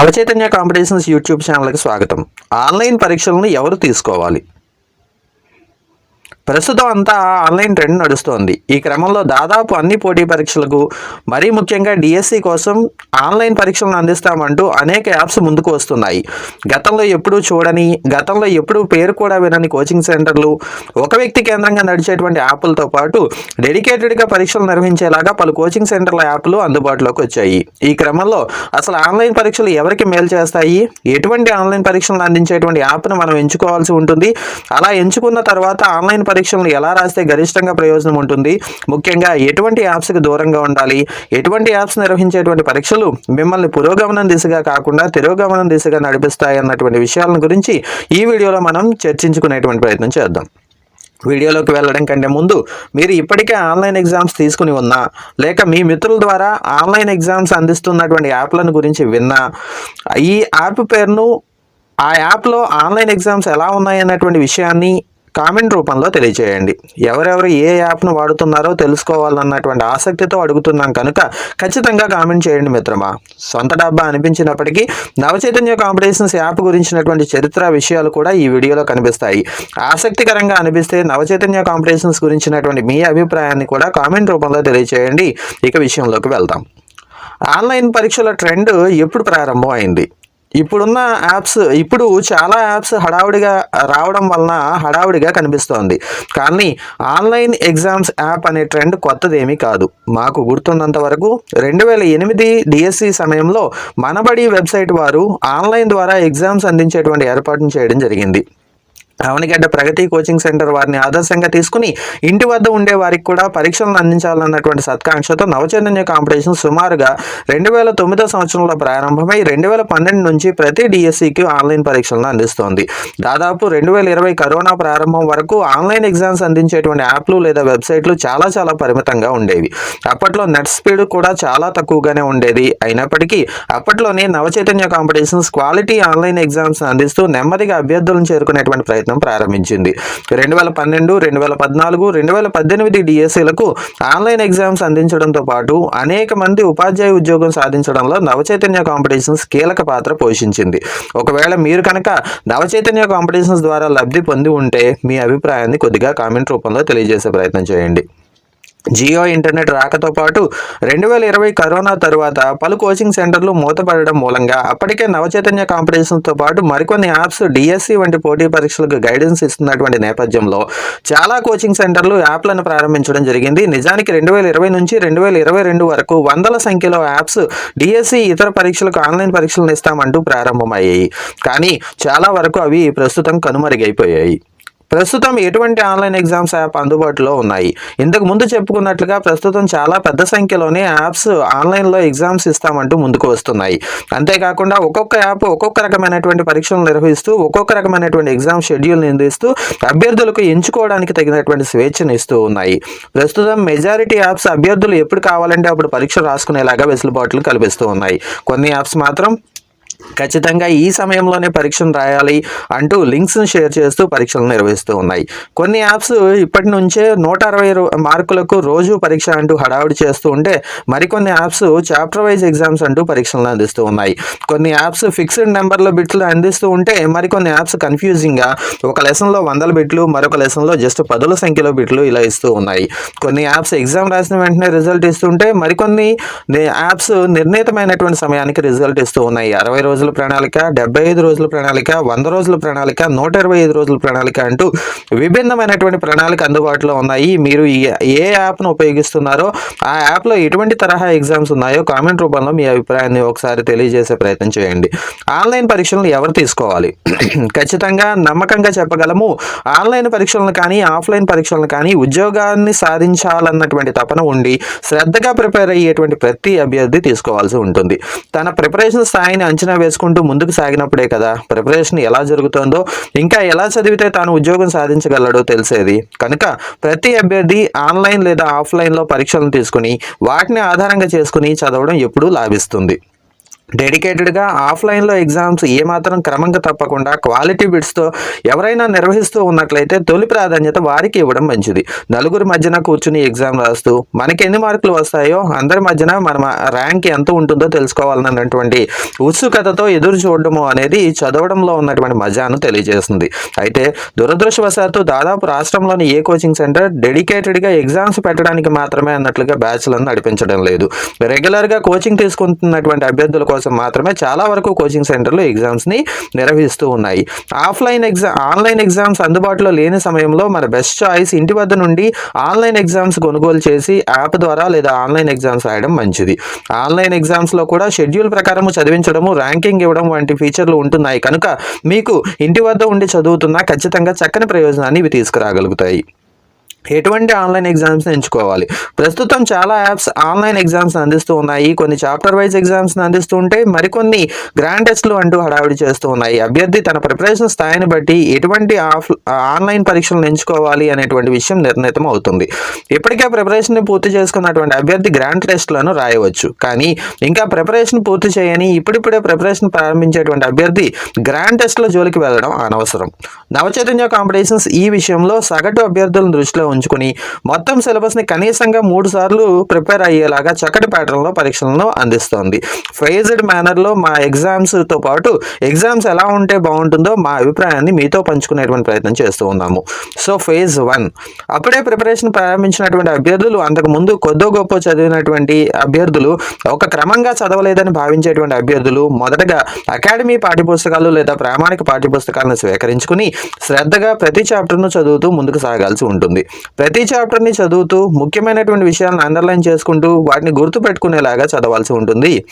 Navachaitanya competitions YouTube ఛానల్కి స్వాగతం. Online పరీక్షలను ఎవరు తీసుకోవాలి? ప్రస్తుతం అంతా ఆన్లైన్ ట్రెండ్ నడుస్తోంది. ఈ క్రమంలో దాదాపు అన్ని పోటీ పరీక్షలకు మరీ ముఖ్యంగా డిఎస్సి కోసం ఆన్లైన్ పరీక్షలను అందిస్తామంటూ అనేక యాప్స్ ముందుకు వస్తున్నాయి. గతంలో ఎప్పుడూ చూడని గతంలో ఎప్పుడూ పేరు కూడా వినని కోచింగ్ సెంటర్లు ఒక వ్యక్తి కేంద్రంగా నడిచేటువంటి యాప్లతో పాటు డెడికేటెడ్గా పరీక్షలు నిర్వహించేలాగా పలు కోచింగ్ సెంటర్ల యాప్లు అందుబాటులోకి వచ్చాయి. ఈ క్రమంలో అసలు ఆన్లైన్ పరీక్షలు ఎవరికి మేలు చేస్తాయి? ఎటువంటి ఆన్లైన్ పరీక్షలను అందించేటువంటి యాప్ను మనం ఎంచుకోవాల్సి ఉంటుంది? అలా ఎంచుకున్న తర్వాత ఆన్లైన్ పరీక్షలను ఎలా రాస్తే గరిష్టంగా ప్రయోజనం ఉంటుంది? ముఖ్యంగా ఎటువంటి యాప్స్కి దూరంగా ఉండాలి? ఎటువంటి యాప్స్ నిర్వహించేటువంటి పరీక్షలు మిమ్మల్ని పురోగమనం దిశగా కాకుండా తిరోగమనం దిశగా నడిపిస్తాయి అన్నటువంటి విషయాలను గురించి ఈ వీడియోలో మనం చర్చించుకునేటువంటి ప్రయత్నం చేద్దాం. వీడియోలోకి వెళ్ళడం కంటే ముందు మీరు ఇప్పటికే ఆన్లైన్ ఎగ్జామ్స్ తీసుకుని ఉన్నా లేక మీ మిత్రుల ద్వారా ఆన్లైన్ ఎగ్జామ్స్ అందిస్తున్నటువంటి యాప్లను గురించి విన్నా ఈ యాప్ పేరును ఆ యాప్లో ఆన్లైన్ ఎగ్జామ్స్ ఎలా ఉన్నాయి అన్నటువంటి విషయాన్ని కామెంట్ రూపంలో తెలియజేయండి ఎవరెవరు ఏ యాప్ను వాడుతున్నారో తెలుసుకోవాలన్నటువంటి ఆసక్తితో అడుగుతున్నాం కనుక ఖచ్చితంగా కామెంట్ చేయండి మిత్రమా. సొంత డబ్బా అనిపించినప్పటికీ నవచైతన్య కాంపిటీషన్స్ యాప్ గురించినటువంటి చరిత్ర విషయాలు కూడా ఈ వీడియోలో కనిపిస్తాయి. ఆసక్తికరంగా అనిపిస్తే నవచైతన్య కాంపిటీషన్స్ గురించినటువంటి మీ అభిప్రాయాన్ని కూడా కామెంట్ రూపంలో తెలియజేయండి ఇక విషయంలోకి వెళ్దాం. ఆన్లైన్ పరీక్షల ట్రెండ్ ఎప్పుడు ప్రారంభం అయింది ఇప్పుడున్న యాప్స్ ఇప్పుడు చాలా యాప్స్ హడావుడిగా రావడం వలన హడావుడిగా కనిపిస్తోంది. కానీ ఆన్లైన్ ఎగ్జామ్స్ యాప్ అనే ట్రెండ్ కొత్తదేమీ కాదు. మాకు గుర్తున్నంత వరకు రెండు వేల ఎనిమిది డిఎస్సి సమయంలో మనబడి వెబ్సైట్ వారు ఆన్లైన్ ద్వారా ఎగ్జామ్స్ అందించేటువంటి ఏర్పాటును చేయడం జరిగింది. అవనిగడ్డ ప్రగతి కోచింగ్ సెంటర్ వారిని ఆదర్శంగా తీసుకుని ఇంటి వద్ద ఉండే వారికి కూడా పరీక్షలను అందించాలన్నటువంటి సత్కాంక్షతో నవచైతన్య కాంపిటీషన్ సుమారుగా రెండు వేల తొమ్మిదో సంవత్సరంలో ప్రారంభమై రెండు వేల పన్నెండు నుంచి ప్రతి డిఎస్సికి ఆన్లైన్ పరీక్షలను అందిస్తోంది. దాదాపు రెండు వేల ఇరవై కరోనా ప్రారంభం వరకు ఆన్లైన్ ఎగ్జామ్స్ అందించేటువంటి యాప్లు లేదా వెబ్సైట్లు చాలా చాలా పరిమితంగా ఉండేవి. అప్పట్లో నెట్ స్పీడ్ కూడా చాలా తక్కువగానే ఉండేది. అయినప్పటికీ అప్పట్లోనే Navachaitanya competitions quality online exams అందిస్తూ నెమ్మదిగా అభ్యర్థులను చేరుకునేటువంటి ప్రయత్నం ప్రారంభించింది. రెండు వేల పన్నెండు రెండు వేల పద్నాలుగు రెండు వేల పద్దెనిమిది డిఎస్సీలకు ఆన్లైన్ ఎగ్జామ్స్ అందించడంతో పాటు అనేక మంది ఉపాధ్యాయ ఉద్యోగం సాధించడంలో నవచైతన్య కాంపిటీషన్స్ కీలక పాత్ర పోషించింది. ఒకవేళ మీరు కనుక నవచైతన్య కాంపిటీషన్స్ ద్వారా లబ్ధి పొంది ఉంటే మీ అభిప్రాయాన్ని కొద్దిగా కామెంట్ రూపంలో తెలియజేసే ప్రయత్నం చేయండి. జియో ఇంటర్నెట్ రాకతో పాటు రెండు వేల ఇరవై కరోనా తరువాత పలు కోచింగ్ సెంటర్లు మూతపడడం మూలంగా అప్పటికే నవచైతన్య కాంపిటీషన్తో పాటు మరికొన్ని యాప్స్ డిఎస్సి వంటి పోటీ పరీక్షలకు గైడెన్స్ ఇస్తున్నటువంటి నేపథ్యంలో చాలా కోచింగ్ సెంటర్లు యాప్లను ప్రారంభించడం జరిగింది. నిజానికి రెండు వేల ఇరవై నుంచి రెండు వేల ఇరవై రెండు వరకు వందల సంఖ్యలో యాప్స్ డిఎస్సి ఇతర పరీక్షలకు ఆన్లైన్ పరీక్షలను ఇస్తామంటూ ప్రారంభమయ్యాయి. కానీ చాలా వరకు అవి ప్రస్తుతం కనుమరుగైపోయాయి. ప్రస్తుతం ఎటువంటి ఆన్లైన్ ఎగ్జామ్స్ యాప్ అందుబాటులో ఉన్నాయి? ఇంతకు ముందు చెప్పుకున్నట్లుగా ప్రస్తుతం చాలా పెద్ద సంఖ్యలోనే యాప్స్ ఆన్లైన్లో ఎగ్జామ్స్ ఇస్తామంటూ ముందుకు వస్తున్నాయి. అంతేకాకుండా ఒక్కొక్క యాప్ ఒక్కొక్క రకమైనటువంటి పరీక్షలు నిర్వహిస్తూ ఒక్కొక్క రకమైనటువంటి ఎగ్జామ్ షెడ్యూల్ నిందిస్తూ అభ్యర్థులకు ఎంచుకోవడానికి తగినటువంటి స్వేచ్ఛను ఇస్తూ ఉన్నాయి. ప్రస్తుతం మెజారిటీ యాప్స్ అభ్యర్థులు ఎప్పుడు కావాలంటే అప్పుడు పరీక్ష రాసుకునేలాగా వెసులుబాట్లు కల్పిస్తూ ఉన్నాయి. కొన్ని యాప్స్ మాత్రం ఖచ్చితంగా ఈ సమయంలోనే పరీక్షను రాయాలి అంటూ లింక్స్ను షేర్ చేస్తూ పరీక్షలు నిర్వహిస్తూ ఉన్నాయి. కొన్ని యాప్స్ ఇప్పటి నుంచే నూట అరవై మార్కులకు రోజు పరీక్ష అంటూ హడావుడి చేస్తూ ఉంటే మరికొన్ని యాప్స్ చాప్టర్ వైజ్ ఎగ్జామ్స్ అంటూ పరీక్షలను అందిస్తూ ఉన్నాయి. కొన్ని యాప్స్ ఫిక్స్డ్ నెంబర్ల బిట్లు అందిస్తూ ఉంటే మరికొన్ని యాప్స్ కన్ఫ్యూజింగ్గా ఒక లెసన్లో వందల బిట్లు మరొక లెసన్లో జస్ట్ పదుల సంఖ్యలో బిట్లు ఇలా ఇస్తూ ఉన్నాయి. కొన్ని యాప్స్ ఎగ్జామ్ రాసిన వెంటనే రిజల్ట్ ఇస్తుంటే మరికొన్ని యాప్స్ నిర్ణీతమైనటువంటి సమయానికి రిజల్ట్ ఇస్తూ ఉన్నాయి. అరవై రోజుల ప్రణాళిక డెబ్బై ఐదు రోజుల ప్రణాళిక వంద రోజుల ప్రణాళిక నూట ఇరవై ఐదు రోజుల ప్రణాళిక అంటూ విభిన్నమైనటువంటి ప్రణాళిక అందుబాటులో ఉన్నాయి. మీరు ఈ- ఏ యాప్ను ఉపయోగిస్తున్నారో ఆ యాప్లో ఎటువంటి తరహా ఎగ్జామ్స్ ఉన్నాయో కామెంట్ రూపంలో మీ అభిప్రాయాన్ని ఒకసారి తెలియజేసే ప్రయత్నం చేయండి. ఆన్లైన్ పరీక్షలను ఎవరు తీసుకోవాలి? ఖచ్చితంగా నమ్మకంగా చెప్పగలము ఆన్లైన్ పరీక్షలను కానీ ఆఫ్లైన్ పరీక్షలను కానీ ఉద్యోగాన్ని సాధించాలన్నటువంటి తపన ఉండి శ్రద్ధగా ప్రిపేర్ అయ్యేటువంటి ప్రతి అభ్యర్థి తీసుకోవాల్సి ఉంటుంది. తన ప్రిపరేషన్ స్థాయిని అంచనా వేసుకుంటూ ముందుకు సాగినప్పుడే కదా ప్రిపరేషన్ ఎలా జరుగుతుందో ఇంకా ఎలా చదివితే తాను ఉద్యోగం సాధించగలడో తెలిసేది. కనుక ప్రతి అభ్యర్థి ఆన్లైన్ లేదా ఆఫ్లైన్లో పరీక్షలను తీసుకుని వాటిని ఆధారంగా చేసుకుని చదవడం ఎప్పుడూ లాభిస్తుంది. డెడికేటెడ్గా ఆఫ్లైన్లో ఎగ్జామ్స్ ఏమాత్రం క్రమంగా తప్పకుండా క్వాలిటీ బిట్స్తో ఎవరైనా నిర్వహిస్తూ ఉన్నట్లయితే తొలి ప్రాధాన్యత వారికి ఇవ్వడం మంచిది. నలుగురి మధ్యన కూర్చుని ఎగ్జామ్ రాస్తూ మనకి ఎన్ని మార్కులు వస్తాయో అందరి మధ్యన మన ర్యాంక్ ఎంత ఉంటుందో తెలుసుకోవాలన్నటువంటి ఉత్సుకతతో ఎదురు చూడడము అనేది చదవడంలో ఉన్నటువంటి మజాను తెలియజేస్తుంది. అయితే దురదృష్టవశాత్తు దాదాపు రాష్ట్రంలోని ఏ కోచింగ్ సెంటర్ డెడికేటెడ్గా ఎగ్జామ్స్ పెట్టడానికి మాత్రమే అన్నట్లుగా బ్యాచ్లను నడిపించడం లేదు. రెగ్యులర్గా కోచింగ్ తీసుకుంటున్నటువంటి అభ్యర్థుల కోసం మాత్రమే చాలా వరకు కోచింగ్ సెంటర్లు ఎగ్జామ్స్ని నిర్వహిస్తూ ఉన్నాయి. ఆఫ్లైన్ ఎగ్జామ్ ఆన్లైన్ ఎగ్జామ్స్ అందుబాటులో లేని సమయంలో మన బెస్ట్ చాయిస్ ఇంటి వద్ద నుండి ఆన్లైన్ ఎగ్జామ్స్ కొనుగోలు చేసి యాప్ ద్వారా లేదా ఆన్లైన్ ఎగ్జామ్స్ రాయడం మంచిది. ఆన్లైన్ ఎగ్జామ్స్లో కూడా షెడ్యూల్ ప్రకారం చదివించడము ర్యాంకింగ్ ఇవ్వడం వంటి ఫీచర్లు ఉంటున్నాయి. కనుక మీకు ఇంటి వద్ద ఉండి చదువుతున్నా ఖచ్చితంగా చక్కని ప్రయోజనాన్ని ఇవి తీసుకురాగలుగుతాయి. ఎటువంటి ఆన్లైన్ ఎగ్జామ్స్ ఎంచుకోవాలి? ప్రస్తుతం చాలా యాప్స్ ఆన్లైన్ ఎగ్జామ్స్ అందిస్తూ ఉన్నాయి. కొన్ని చాప్టర్ వైజ్ ఎగ్జామ్స్ అందిస్తూ ఉంటే మరికొన్ని గ్రాండ్ టెస్ట్లు అంటూ హడావిడి చేస్తూ ఉన్నాయి. అభ్యర్థి తన ప్రిపరేషన్ స్థాయిని బట్టి ఎటువంటి ఆఫ్ ఆన్లైన్ పరీక్షలను ఎంచుకోవాలి అనేటువంటి విషయం నిర్ణీతం అవుతుంది ఇప్పటికే ప్రిపరేషన్ పూర్తి చేసుకున్నటువంటి అభ్యర్థి గ్రాండ్ టెస్ట్లను రాయవచ్చు. కానీ ఇంకా ప్రిపరేషన్ పూర్తి చేయని ఇప్పుడిప్పుడే ప్రిపరేషన్ ప్రారంభించేటువంటి అభ్యర్థి గ్రాండ్ టెస్ట్ల జోలికి వెళ్ళడం అనవసరం. నవచైతన్య కాంపిటీషన్స్ ఈ విషయంలో సగటు అభ్యర్థులను దృష్టిలో ఉంచుకుని మొత్తం సిలబస్ని కనీసంగా మూడు సార్లు ప్రిపేర్ అయ్యేలాగా చక్కటి ప్యాటర్న్లో పరీక్షలను అందిస్తోంది. ఫేజ్డ్ మేనర్లో మా ఎగ్జామ్స్తో పాటు ఎగ్జామ్స్ ఎలా ఉంటే బాగుంటుందో మా అభిప్రాయాన్ని మీతో పంచుకునేటువంటి ప్రయత్నం చేస్తూ ఉన్నాము. సో ఫేజ్ వన్ అప్పుడే ప్రిపరేషన్ ప్రారంభించినటువంటి అభ్యర్థులు అంతకు ముందు కొద్దో గొప్ప చదివినటువంటి అభ్యర్థులు ఒక క్రమంగా చదవలేదని భావించేటువంటి అభ్యర్థులు మొదటగా అకాడమీ పాఠ్యపుస్తకాలు లేదా ప్రామాణిక పాఠ్యపుస్తకాలను స్వీకరించుకుని శ్రద్ధగా ప్రతి చాప్టర్ను చదువుతూ ముందుకు సాగాల్సి ఉంటుంది. ప్రతి చాప్టర్ని చదువుతూ ముఖ్యమైనటువంటి విషయాలను అండర్లైన్ చేసుకుంటూ వాటిని గుర్తుపెట్టుకునేలాగా చదవాల్సి ఉంటుంది.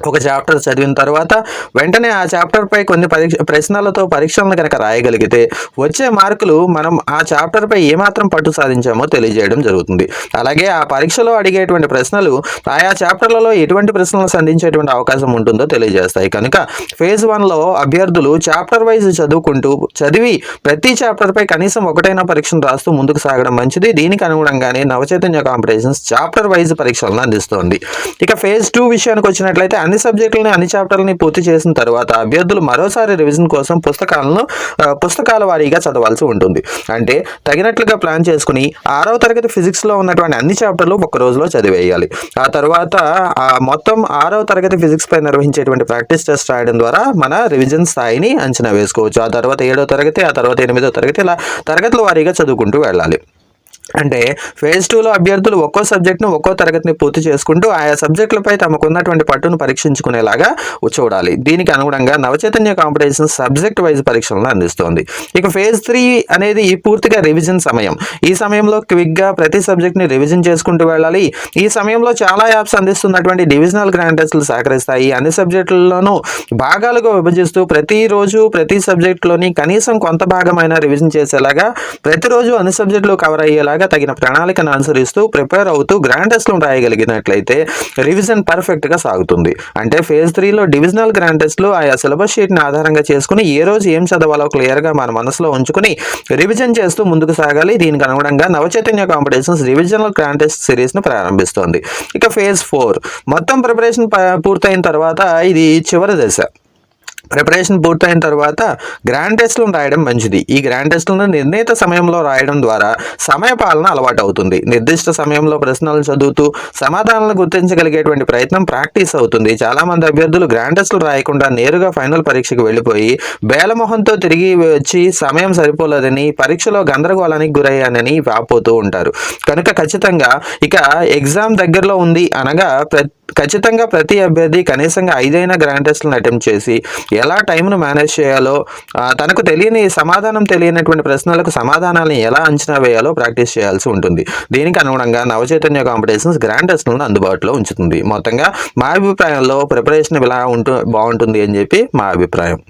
ఒక చాప్టర్ చదివిన తర్వాత వెంటనే ఆ చాప్టర్పై కొన్ని పరీక్ష ప్రశ్నలతో పరీక్షలను కనుక రాయగలిగితే వచ్చే మార్కులు మనం ఆ చాప్టర్పై ఏమాత్రం పట్టు సాధించామో తెలియజేయడం జరుగుతుంది. అలాగే ఆ పరీక్షలో అడిగేటువంటి ప్రశ్నలు ఆయా చాప్టర్లలో ఎటువంటి ప్రశ్నలు సంధించేటువంటి అవకాశం ఉంటుందో తెలియజేస్తాయి. కనుక ఫేజ్ వన్లో అభ్యర్థులు చాప్టర్ వైజ్ చదువుకుంటూ చదివి ప్రతి చాప్టర్పై కనీసం ఒకటైనా పరీక్షను రాస్తూ ముందుకు సాగడం మంచిది. దీనికి అనుగుణంగానే నవచైతన్య కాంపిటీషన్స్ చాప్టర్ వైజ్ పరీక్షలను అందిస్తోంది. ఇక ఫేజ్ టూ విషయానికి వచ్చినట్లయితే అన్ని సబ్జెక్టులని అన్ని చాప్టర్లని పూర్తి చేసిన తర్వాత అభ్యర్థులు మరోసారి రివిజన్ కోసం పుస్తకాలను పుస్తకాల వారీగా చదవాల్సి ఉంటుంది. అంటే తగినట్లుగా ప్లాన్ చేసుకుని ఆరవ తరగతి ఫిజిక్స్లో ఉన్నటువంటి అన్ని చాప్టర్లు ఒక రోజులో చదివేయాలి. ఆ తర్వాత ఆ మొత్తం ఆరవ తరగతి ఫిజిక్స్ పై నిర్వహించేటువంటి ప్రాక్టీస్ టెస్ట్ రాయడం ద్వారా మన రివిజన్ స్థాయిని అంచనా వేసుకోవచ్చు. ఆ తర్వాత ఏడో తరగతి ఆ తర్వాత ఎనిమిదో తరగతి ఇలా తరగతుల వారీగా చదువుకుంటూ వెళ్ళాలి. అంటే ఫేజ్ టూలో అభ్యర్థులు ఒక్కో సబ్జెక్ట్ను ఒక్కో తరగతిని పూర్తి చేసుకుంటూ ఆయా సబ్జెక్టులపై తమకున్నటువంటి పట్టును పరీక్షించుకునేలాగా చూడాలి. దీనికి అనుగుణంగా నవచైతన్య కాంపిటీషన్ సబ్జెక్ట్ వైజ్ పరీక్షలను అందిస్తోంది. ఇక ఫేజ్ త్రీ అనేది పూర్తిగా రివిజన్ సమయం. ఈ సమయంలో క్విక్గా ప్రతి సబ్జెక్ట్ని రివిజన్ చేసుకుంటూ వెళ్ళాలి. ఈ సమయంలో చాలా యాప్స్ అందిస్తున్నటువంటి డివిజనల్ గ్రాండ్ టెస్టులు సహకరిస్తాయి అన్ని సబ్జెక్టుల్లోనూ భాగాలుగా విభజిస్తూ ప్రతిరోజు ప్రతి సబ్జెక్టులోని కనీసం కొంత భాగమైన రివిజన్ చేసేలాగా ప్రతిరోజు అన్ని సబ్జెక్టులు కవర్ అయ్యేలాగా తగిన ప్రణాళికను అనుసరిస్తూ ప్రిపేర్ అవుతూ గ్రాండ్ టెస్ట్లను రాయగలిగినట్లయితే రివిజన్ పర్ఫెక్ట్గా సాగుతుంది. అంటే ఫేజ్ త్రీలో డివిజనల్ గ్రాండ్ టెస్ట్లు ఆయా సిలబస్ షీట్ని ఆధారంగా చేసుకుని ఏ రోజు ఏం చదవాలో క్లియర్గా మన మనసులో ఉంచుకుని రివిజన్ చేస్తూ ముందుకు సాగాలి. దీనికి అనుగుణంగా Navachaitanya competitions revisional grand test సిరీస్ను ప్రారంభిస్తోంది. ఇక ఫేజ్ ఫోర్. మొత్తం ప్రిపరేషన్ ప- పూర్తయిన తర్వాత ఇది చివరి దశ. ప్రిపరేషన్ పూర్తయిన తర్వాత గ్రాండ్ టెస్ట్లను రాయడం మంచిది. ఈ గ్రాండ్ టెస్ట్లను నిర్ణీత సమయంలో రాయడం ద్వారా సమయ పాలన అలవాటు అవుతుంది నిర్దిష్ట సమయంలో ప్రశ్నలు చదువుతూ సమాధానాలను గుర్తించగలిగేటువంటి ప్రయత్నం ప్రాక్టీస్ అవుతుంది. చాలామంది అభ్యర్థులు గ్రాండ్ టెస్ట్లు రాయకుండా నేరుగా ఫైనల్ పరీక్షకు వెళ్ళిపోయి బేలమొహంతో తిరిగి వచ్చి సమయం సరిపోలేదని పరీక్షలో గందరగోళానికి గురయ్యానని వాపోతూ ఉంటారు. కనుక ఖచ్చితంగా ఇక ఎగ్జామ్ దగ్గరలో ఉంది అనగా ప్రతి ఖచ్చితంగా ప్రతి అభ్యర్థి కనీసంగా ఐదైనా గ్రాండ్ టెస్ట్లను అటెంప్ట్ చేసి ఎలా టైంను మేనేజ్ చేయాలో తనకు తెలియని సమాధానం తెలియనటువంటి ప్రశ్నలకు సమాధానాలను ఎలా అంచనా వేయాలో ప్రాక్టీస్ చేయాల్సి ఉంటుంది. దీనికి అనుగుణంగా నవచైతన్య కాంపిటీషన్స్ గ్రాండ్ టెస్ట్లను అందుబాటులో ఉంచుతుంది. మొత్తంగా మా అభిప్రాయంలో ప్రిపరేషన్ ఇలా ఉంటూ బాగుంటుంది అని చెప్పి మా అభిప్రాయం.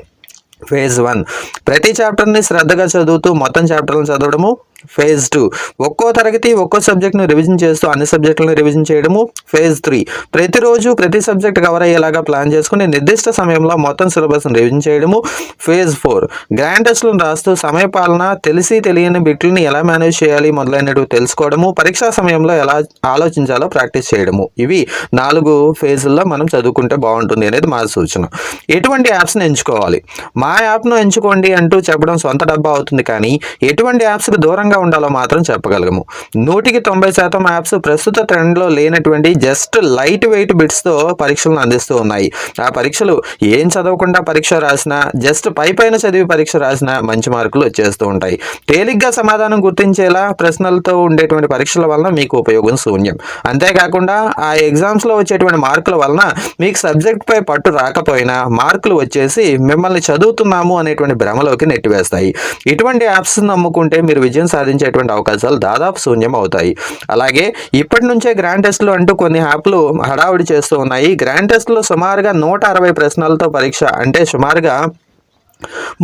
ఫేజ్ వన్ ప్రతి చాప్టర్ని శ్రద్ధగా చదువుతూ మొత్తం చాప్టర్లను చదవడము ఫేజ్ టూ ఒక్కో తరగతి ఒక్కో సబ్జెక్ట్ను రివిజన్ చేస్తూ అన్ని సబ్జెక్టులను రివిజన్ చేయడము ఫేజ్ త్రీ ప్రతిరోజు ప్రతి సబ్జెక్ట్ కవర్ అయ్యేలాగా ప్లాన్ చేసుకుని నిర్దిష్ట సమయంలో మొత్తం సిలబస్ను రివిజన్ చేయడము ఫేజ్ ఫోర్ గ్రాండ్ టెస్ట్లను రాస్తూ సమయపాలన తెలిసి తెలియని బిట్లని ఎలా మేనేజ్ చేయాలి మొదలైనవి తెలుసుకోవడము పరీక్షా సమయంలో ఎలా ఆలోచించాలో ప్రాక్టీస్ చేయడము. ఇవి నాలుగు ఫేజుల్లో మనం చదువుకుంటే బాగుంటుంది అనేది మా సూచన. ఎటువంటి యాప్స్ని ఎంచుకోవాలి? మా యాప్ను ఎంచుకోండి అంటూ చెప్పడం సొంత డబ్బా అవుతుంది కానీ ఎటువంటి యాప్స్కి దూరంగా ఉండాలో మాత్రం చెప్పగలము నూటికి తొంభై శాతం యాప్స్ ప్రస్తుత ట్రెండ్లో లేనటువంటి జస్ట్ లైట్ వెయిట్ బిట్స్తో పరీక్షలను అందిస్తూ ఉన్నాయి. ఆ పరీక్షలు ఏం చదవకుండా పరీక్ష రాసినా జస్ట్ పై పైన చదివి పరీక్ష రాసినా మంచి మార్కులు వచ్చేస్తూ ఉంటాయి. తేలిగ్గా సమాధానం గుర్తించేలా ప్రశ్నలతో ఉండేటువంటి పరీక్షల వలన మీకు ఉపయోగం శూన్యం. అంతేకాకుండా ఆ ఎగ్జామ్స్లో వచ్చేటువంటి మార్కుల వలన మీకు సబ్జెక్ట్ పై పట్టు రాకపోయినా మార్కులు వచ్చేసి మిమ్మల్ని చదువుతున్నాము అనేటువంటి భ్రమలోకి నెట్టివేస్తాయి. ఇటువంటి యాప్స్ నమ్ముకుంటే మీరు విజయం సాధించేటువంటి అవకాశాలు దాదాపు శూన్యం అవుతాయి అలాగే ఇప్పటి నుంచే గ్రాండ్ టెస్ట్లు అంటూ కొన్ని యాప్లు హడావుడి చేస్తూ ఉన్నాయి. గ్రాండ్ టెస్ట్లో సుమారుగా నూట అరవై ప్రశ్నలతో పరీక్ష అంటే సుమారుగా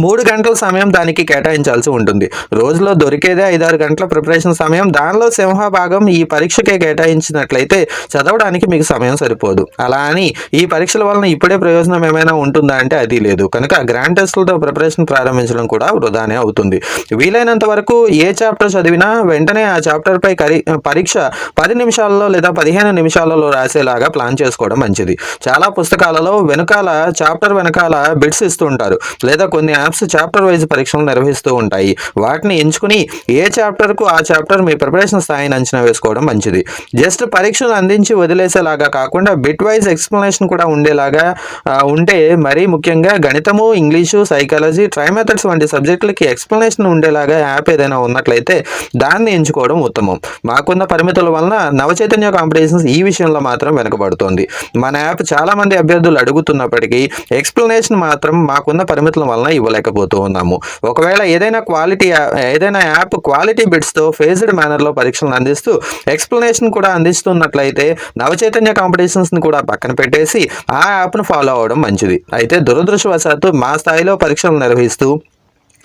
మూడు గంటల సమయం దానికి కేటాయించాల్సి ఉంటుంది. రోజులో దొరికేదే ఐదారు గంటల ప్రిపరేషన్ సమయం. దానిలో సింహభాగం ఈ పరీక్షకే కేటాయించినట్లయితే చదవడానికి మీకు సమయం సరిపోదు. అలా అని ఈ పరీక్షల వలన ఇప్పుడే ప్రయోజనం ఏమైనా ఉంటుందా అంటే అది లేదు. కనుక గ్రాండ్ టెస్టులతో ప్రిపరేషన్ ప్రారంభించడం కూడా వృధానే అవుతుంది. వీలైనంత వరకు ఏ చాప్టర్ చదివినా వెంటనే ఆ చాప్టర్పై కరి పరీక్ష పది నిమిషాల్లో లేదా పదిహేను నిమిషాలలో రాసేలాగా ప్లాన్ చేసుకోవడం మంచిది. చాలా పుస్తకాలలో వెనకాల చాప్టర్ వెనకాల బిట్స్ ఇస్తుంటారు లేదా కొన్ని యాప్స్ చాప్టర్ వైజ్ పరీక్షలు నిర్వహిస్తూ ఉంటాయి. వాటిని ఎంచుకుని ఏ చాప్టర్కు ఆ చాప్టర్ మీ ప్రిపరేషన్ స్థాయిని అంచనా వేసుకోవడం మంచిది. జస్ట్ పరీక్షను అందించి వదిలేసేలాగా కాకుండా బిట్ వైజ్ ఎక్స్ప్లెనేషన్ కూడా ఉండేలాగా ఉంటే మరీ ముఖ్యంగా గణితము ఇంగ్లీషు సైకాలజీ ట్రై మెథడ్స్ వంటి సబ్జెక్టులకి ఎక్స్ప్లెనేషన్ ఉండేలాగా యాప్ ఏదైనా ఉన్నట్లయితే దాన్ని ఎంచుకోవడం ఉత్తమం. మాకున్న పరిమితుల వలన నవచైతన్య కాంపిటీషన్స్ ఈ విషయంలో మాత్రం వెనుకబడుతోంది. మన యాప్ చాలా మంది అభ్యర్థులు అడుగుతున్నప్పటికీ ఎక్స్ప్లెనేషన్ మాత్రం మాకున్న పరిమితుల వలన ఇవ్వలేకపోతూ ఉన్నాము. ఒకవేళ ఏదైనా క్వాలిటీ ఏదైనా యాప్ క్వాలిటీ బిట్స్తో ఫేజ్డ్ మేనర్లో పరీక్షలను అందిస్తూ ఎక్స్ప్లెనేషన్ కూడా అందిస్తున్నట్లయితే నవచైతన్య కాంపిటీషన్స్ని కూడా పక్కన పెట్టేసి ఆ యాప్ను ఫాలో అవ్వడం మంచిది. అయితే దురదృష్టవశాత్తు మా స్థాయిలో పరీక్షలు నిర్వహిస్తూ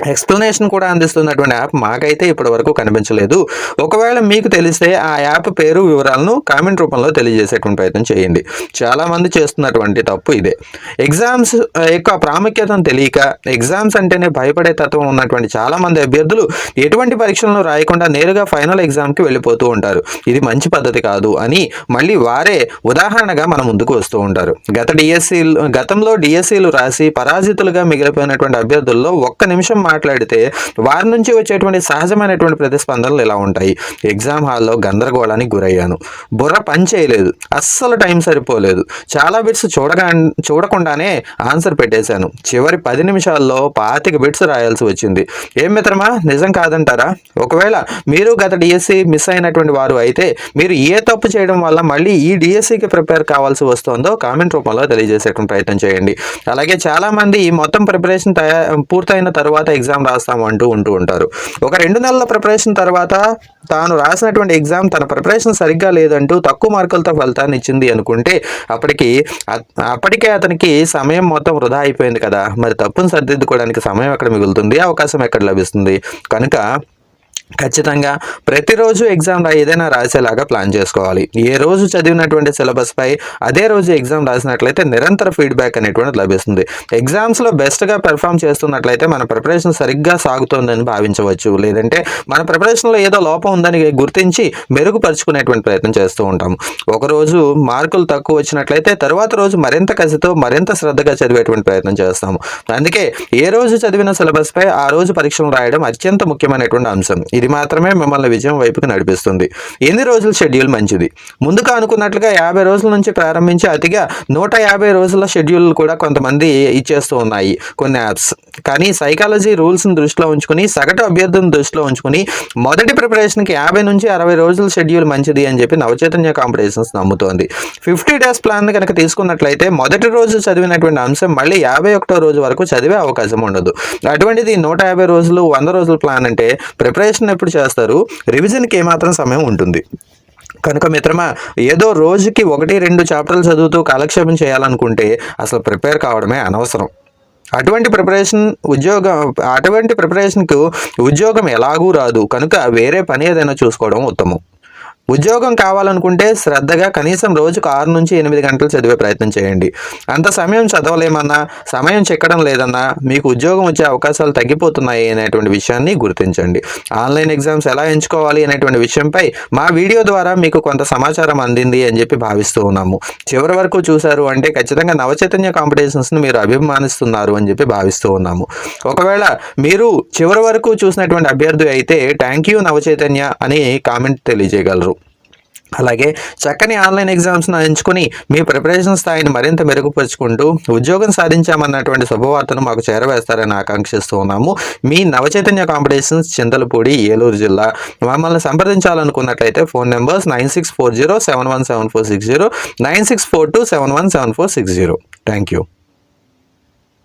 ఎక్స్ప్లెనేషన్ కూడా అందిస్తున్నటువంటి యాప్ మాకైతే ఇప్పటి వరకు కనిపించలేదు. ఒకవేళ మీకు తెలిస్తే ఆ యాప్ పేరు వివరాలను కామెంట్ రూపంలో తెలియజేసేటువంటి ప్రయత్నం చేయండి. చాలామంది చేస్తున్నటువంటి తప్పు ఇదే. ఎగ్జామ్స్ యొక్క ప్రాముఖ్యతను తెలియక ఎగ్జామ్స్ అంటేనే భయపడే తత్వం ఉన్నటువంటి చాలామంది అభ్యర్థులు ఎటువంటి పరీక్షలను రాయకుండా నేరుగా ఫైనల్ ఎగ్జామ్కి వెళ్ళిపోతూ ఉంటారు. ఇది మంచి పద్ధతి కాదు అని మళ్ళీ వారే ఉదాహరణగా మన ముందుకు వస్తూ ఉంటారు. గత డిఎస్సీలు గతంలో డిఎస్సీలు రాసి పరాజితులుగా మిగిలిపోయినటువంటి అభ్యర్థుల్లో ఒక్క నిమిషం మాట్లాడితే వారి నుంచి వచ్చేటువంటి సహజమైనటువంటి ప్రతిస్పందనలు ఇలా ఉంటాయి? ఎగ్జామ్ హాల్లో గందరగోళానికి గురయ్యాను. బుర్ర పని చేయలేదు. అస్సలు టైం సరిపోలేదు. చాలా బిట్స్ చూడగా చూడకుండానే ఆన్సర్ పెట్టేశాను. చివరి పది నిమిషాల్లో పాతిక బిట్స్ రాయాల్సి వచ్చింది. ఏం మిత్రమా? నిజం కాదంటారా? ఒకవేళ మీరు గత డిఎస్సి మిస్ అయినటువంటి వారు అయితే మీరు ఏ తప్పు చేయడం వల్ల మళ్ళీ ఈ డిఎస్సికి ప్రిపేర్ కావాల్సి వస్తుందో కామెంట్ రూపంలో తెలియజేసేటువంటి ప్రయత్నం చేయండి. అలాగే చాలామంది ఈ మొత్తం ప్రిపరేషన్ తయా పూర్తయిన తర్వాత ఎగ్జామ్ రాస్తాము అంటూ ఉంటూ ఉంటారు. ఒక రెండు నెలల ప్రిపరేషన్ తర్వాత తాను రాసినటువంటి ఎగ్జామ్ తన ప్రిపరేషన్ సరిగ్గా లేదంటూ తక్కువ మార్కులతో ఫలితాన్ని ఇచ్చింది అనుకుంటే అప్పటికి అప్పటికే అతనికి సమయం మొత్తం వృధా అయిపోయింది కదా. మరి తప్పును సరిదిద్దుకోవడానికి సమయం ఎక్కడ మిగులుతుంది? అవకాశం ఎక్కడ లభిస్తుంది? కనుక ఖచ్చితంగా ప్రతిరోజు ఎగ్జామ్ రా ఏదైనా రాసేలాగా ప్లాన్ చేసుకోవాలి. ఏ రోజు చదివినటువంటి సిలబస్పై అదే రోజు ఎగ్జామ్ రాసినట్లయితే నిరంతర ఫీడ్బ్యాక్ అనేటువంటిది లభిస్తుంది. ఎగ్జామ్స్లో బెస్ట్గా పెర్ఫామ్ చేస్తున్నట్లయితే మన ప్రిపరేషన్ సరిగ్గా సాగుతోందని భావించవచ్చు. లేదంటే మన ప్రిపరేషన్లో ఏదో లోపం ఉందని గుర్తించి మెరుగుపరుచుకునేటువంటి ప్రయత్నం చేస్తూ ఉంటాం. ఒకరోజు మార్కులు తక్కువ వచ్చినట్లయితే తర్వాత రోజు మరింత కసితో మరింత శ్రద్ధగా చదివేటువంటి ప్రయత్నం చేస్తాము అందుకే ఏ రోజు చదివిన సిలబస్పై ఆ రోజు పరీక్షలు రాయడం అత్యంత ముఖ్యమైనటువంటి అంశం. ఇది మాత్రమే మిమ్మల్ని విజయం వైపుకి నడిపిస్తుంది. ఎన్ని రోజుల షెడ్యూల్ మంచిది? ముందుగా అనుకున్నట్లుగా యాభై రోజుల నుంచి ప్రారంభించి అతిగా నూట యాభై రోజుల షెడ్యూల్ కూడా కొంతమంది ఇచ్చేస్తూ ఉన్నాయి కొన్ని యాప్స్. కానీ సైకాలజీ రూల్స్ని దృష్టిలో ఉంచుకుని సగటు అభ్యర్థులను దృష్టిలో ఉంచుకుని మొదటి ప్రిపరేషన్కి యాభై నుంచి అరవై రోజుల షెడ్యూల్ మంచిది అని చెప్పి నవచైతన్య కాంపిటీషన్స్ నమ్ముతోంది. ఫిఫ్టీ డేస్ ప్లాన్ కనుక తీసుకున్నట్లయితే మొదటి రోజు చదివినటువంటి అంశం మళ్ళీ యాభై ఒకటో రోజు వరకు చదివే అవకాశం ఉండదు. అటువంటిది నూట యాభై రోజులు వంద రోజుల ప్లాన్ అంటే ప్రిపరేషన్ ఎప్పుడు చేస్తారు. రివిజన్కి ఏమాత్రం సమయం ఉంటుంది. కనుక మిత్రమా ఏదో రోజుకి ఒకటి రెండు చాప్టర్లు చదువుతూ కాలక్షేపం చేయాలనుకుంటే అసలు ప్రిపేర్ కావడమే అనవసరం. అటువంటి ప్రిపరేషన్ ఉద్యోగం అటువంటి ప్రిపరేషన్కు ఉద్యోగం ఎలాగూ రాదు. కనుక వేరే పని ఏదైనా చూసుకోవడం ఉత్తమం. ఉద్యోగం కావాలనుకుంటే శ్రద్ధగా కనీసం రోజుకు ఆరు నుంచి ఎనిమిది గంటలు చదివే ప్రయత్నం చేయండి. అంత సమయం చదవలేమన్నా సమయం చెక్కడం లేదన్నా మీకు ఉద్యోగం వచ్చే అవకాశాలు తగ్గిపోతున్నాయి అనేటువంటి విషయాన్ని గుర్తించండి. ఆన్లైన్ ఎగ్జామ్స్ ఎలా ఎంచుకోవాలి అనేటువంటి విషయంపై మా వీడియో ద్వారా మీకు కొంత సమాచారం అందింది అని చెప్పి భావిస్తూ ఉన్నాము. చివరి వరకు చూశారు అంటే ఖచ్చితంగా నవచైతన్య కాంపిటీషన్స్ని మీరు అభిమానిస్తున్నారు అని చెప్పి భావిస్తూ ఉన్నాము. ఒకవేళ మీరు చివరి వరకు చూసినటువంటి అభ్యర్థి అయితే థ్యాంక్ యూ నవచైతన్య అని కామెంట్ తెలియజేయగలరు. అలాగే చక్కని ఆన్లైన్ ఎగ్జామ్స్ను ఎంచుకుని మీ ప్రిపరేషన్ స్థాయిని మరింత మెరుగుపరుచుకుంటూ ఉద్యోగం సాధించామన్నటువంటి శుభవార్తను మాకు చేరవేస్తారని ఆకాంక్షిస్తూ ఉన్నాము. మీ నవచైతన్య కాంపిటీషన్స్ చింతలపూడి ఏలూరు జిల్లా. మమ్మల్ని సంప్రదించాలనుకున్నట్లయితే phone numbers nine six four zero seven one seven four six zero nine six four two seven one seven four six zero. Thank you